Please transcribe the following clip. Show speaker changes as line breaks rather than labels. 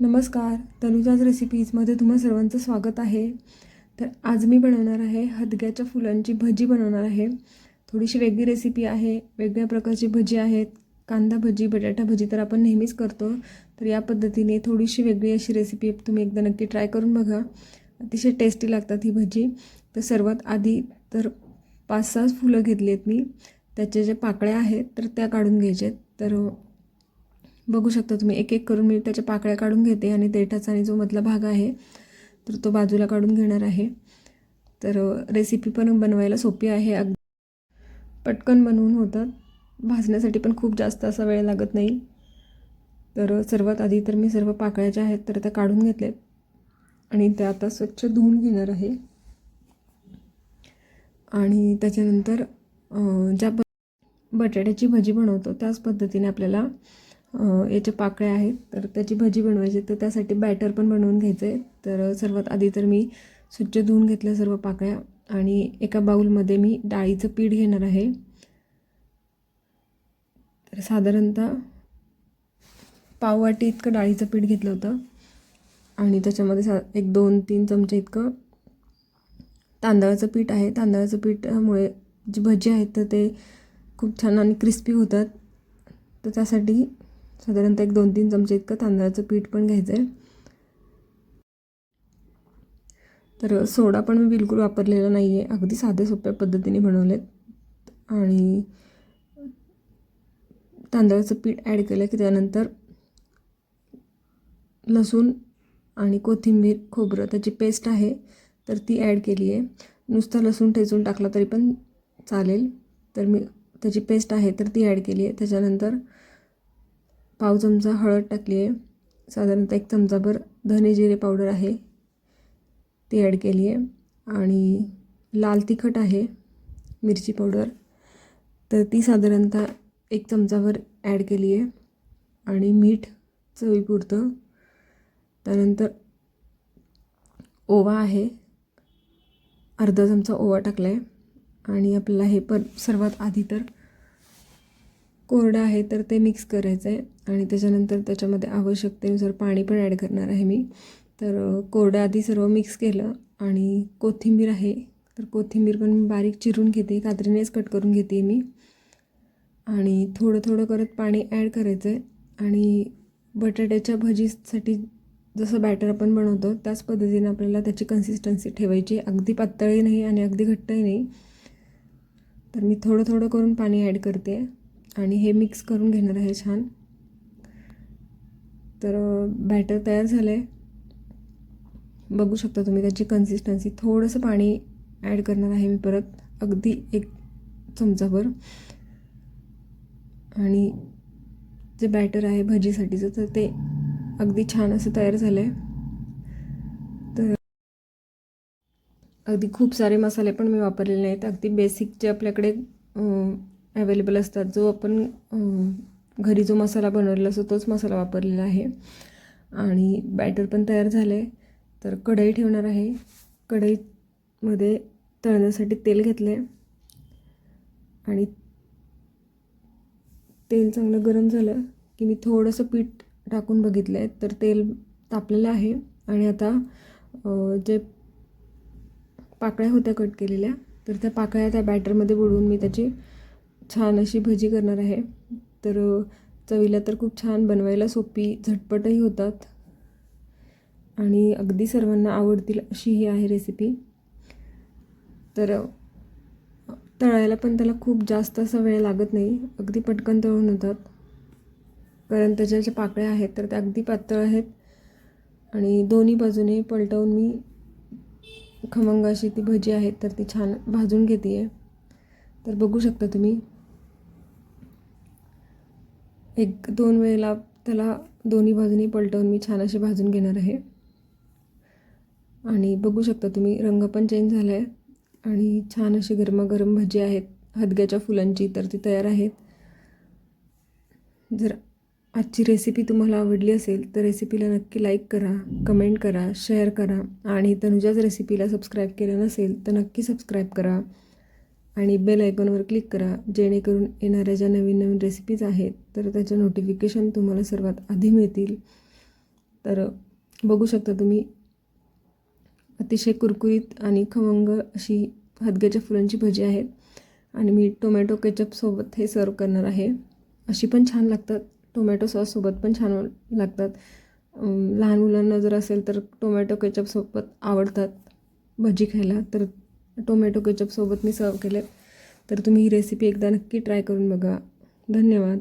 नमस्कार तनुजाज रेसिपीजमध्ये तुम्हा सर्वांचं स्वागत आहे. तर आज मी बनवणार आहे हदग्याच्या फुलांची भजी बनवणार आहे. थोडीशी वेगळी रेसिपी आहे वेगळ्या प्रकारची भजी आहेत. कांदा भजी बटाटा भजी तर आपण नेहमीच करतो. तर या पद्धतीने थोडीशी वेगळी अशी रेसिपी तुम्ही एकदा नक्की ट्राय करून बघा. अतिशय टेस्टी लागतात ही भजी. तर सर्वात आधी तर पाच सहा फुलं घेतली आहेत मी. त्याच्या ज्या पाकळ्या आहेत तर त्या काढून घ्यायच्या आहेत. तर बघू शकता तुम्ही. एक एक करून मी त्याच्या पाकळ्या काढून घेते आणि देठाचा आणि जो मधला भाग आहे तर तो बाजूला काढून घेणार आहे. तर रेसिपी पण बनवायला सोपी आहे. अगदी पटकन बनवून होतात. भाजण्यासाठी पण खूप जास्त असा वेळ लागत नाही. तर सर्वात आधी तर मी सर्व पाकळ्या ज्या आहेत तर त्या काढून घेतल्यात आणि त्या आता स्वच्छ धुवून घेणार आहे. आणि त्याच्यानंतर ज्या बटाट्याची भजी बनवतो त्याच पद्धतीने आपल्याला याच्या पाकळ्या आहेत तर त्याची भजी बनवायची तर त्यासाठी बॅटर पण बनवून घ्यायचं. आहे तर सर्वात आधी तर मी स्वच्छ धुवून घेतल्या सर्व पाकळ्या आणि एका बाऊलमध्ये मी डाळीचं पीठ घेणार आहे. तर साधारणतः पाववाटी इतकं डाळीचं पीठ घेतलं होतं आणि त्याच्यामध्ये सा एक दोन तीन चमचे इतकं तांदळाचं पीठ आहे. तांदळाचं पीठामुळे जी भजी आहेत तर ते खूप छान आणि क्रिस्पी होतात. तर त्यासाठी साधारणतः एक दोन तीन चमचे इतकं तांदळाचं पीठ पण घ्यायचं आहे तर सोडा पण मी बिलकुल वापरलेला नाही आहे अगदी साध्या सोप्या पद्धतीने बनवलेत. आणि तांदळाचं पीठ ॲड केलं की त्यानंतर लसूण आणि कोथिंबीर खोबरं त्याची पेस्ट आहे तर ती ॲड केली आहे नुसतं लसूण ठेचून टाकला तरी पण चालेल. तर मी त्याची पेस्ट आहे तर ती ॲड केली आहे त्याच्यानंतर पाव चमचा हळद टाकली आहे साधारणतः एक चमचाभर धने जिरे पावडर आहे. ती ॲड केली आहे आणि लाल तिखट आहे मिरची पावडर. तर ती साधारणतः एक चमचाभर ॲड केली आहे आणि मीठ चवीपुरतं. त्यानंतर ओवा आहे. अर्धा चमचा ओवा टाकला आहे आणि आपल्याला हे पण सर्वात आधी तर कोरडं आहे तर ते मिक्स करायचं आहे आणि त्याच्यानंतर त्याच्यामध्ये आवश्यकतेनुसार पाणी पण ॲड करणार आहे मी. तर कोरडं आधी सर्व मिक्स केलं आणि कोथिंबीर आहे. तर कोथिंबीर पण मी बारीक चिरून घेते. कात्रीनेच कट करून घेते मी. आणि थोडं थोडं करत पाणी ॲड करायचं आहे आणि बटाट्याच्या भजीसाठी जसं बॅटर आपण बनवतो त्याच पद्धतीने आपल्याला त्याची कन्सिस्टन्सी ठेवायची. अगदी पातळही नाही आणि अगदी घट्टही नाही. तर मी थोडं थोडं करून पाणी ॲड करते. आणि हे मिक्स करून घेणार आहे छान. तर बॅटर तयार झालं आहे बघू शकता तुम्ही त्याची कन्सिस्टन्सी थोडंसं पाणी ॲड करणार आहे मी परत. अगदी एक चमचाभर. आणि जे बॅटर आहे भजीसाठीचं तर ते अगदी छान असं तयार झालं आहे तर अगदी खूप सारे मसाले पण मी वापरलेले नाहीत. अगदी बेसिक जे आपल्याकडे अवेलेबल असतात. जो आपण घरी जो मसाला बनवलेला असतो तोच मसाला वापरलेला आहे. आणि बॅटर पण तयार झालं आहे तर कढई ठेवणार आहे. कढईमध्ये तळण्यासाठी तेल घेतलं आहे आणि तेल चांगलं गरम झालं की मी थोडंसं पीठ टाकून बघितलं आहे तर तेल तापलेलं आहे. आणि आता जे पाकळ्या होत्या कट केलेल्या तर त्या पाकळ्या त्या बॅटरमध्ये बुडवून मी त्याची छान अशी भजी करणार आहे. तर चवीला तर खूप छान बनवायला सोपी झटपटही होतात. आणि अगदी सर्वांना आवडतील अशी ही आहे रेसिपी तर तळायला पण त्याला खूप जास्त असा वेळ लागत नाही. अगदी पटकन तळून होतात कारण त्याच्या ज्या पाकळ्या आहेत तर त्या अगदी पातळ आहेत. आणि दोन्ही बाजूने पलटवून मी खमंग अशी ती भजी आहेत तर ती छान भाजून घेते आहे तर बघू शकता तुम्ही. एक दोन वेळेला त्याला दोन्ही बाजूनी पलटवून मी छान असे भाजून घेणार आहे. आणि बघू शकता तुम्ही रंग पण चेंज झाला आहे आणि छान अशी गरमागरम भजी आहेत. हदग्याच्या फुलांची तर ती तयार आहेत. जर आजची रेसिपी तुम्हाला आवडली असेल तर रेसिपीला नक्की लाईक करा कमेंट करा शेअर करा. आणि तनुजाच रेसिपीला सबस्क्राईब केलं नसेल तर नक्की सबस्क्राईब करा. आणि बेल आयकॉनवर क्लिक करा. जेणेकरून येणाऱ्या ज्या नवीन नवीन रेसिपीज आहेत तर त्याचं नोटिफिकेशन तुम्हाला सर्वात आधी मिळतील. तर बघू शकता तुम्ही अतिशय कुरकुरीत आणि खमंग अशी हदग्याच्या फुलांची भजी आहेत. आणि मी टोमॅटो केचपसोबत हे सर्व करणार आहे. अशी पण छान लागतात. टोमॅटो सॉससोबत पण छान लागतात. लहान मुलांना जर असेल तर टोमॅटो केचपसोबत आवडतात भजी खायला तर टोमॅटो केचपसोबत मी सर्व केले. तर तुम्ही ही रेसिपी एकदा नक्की ट्राय करून बघा. धन्यवाद.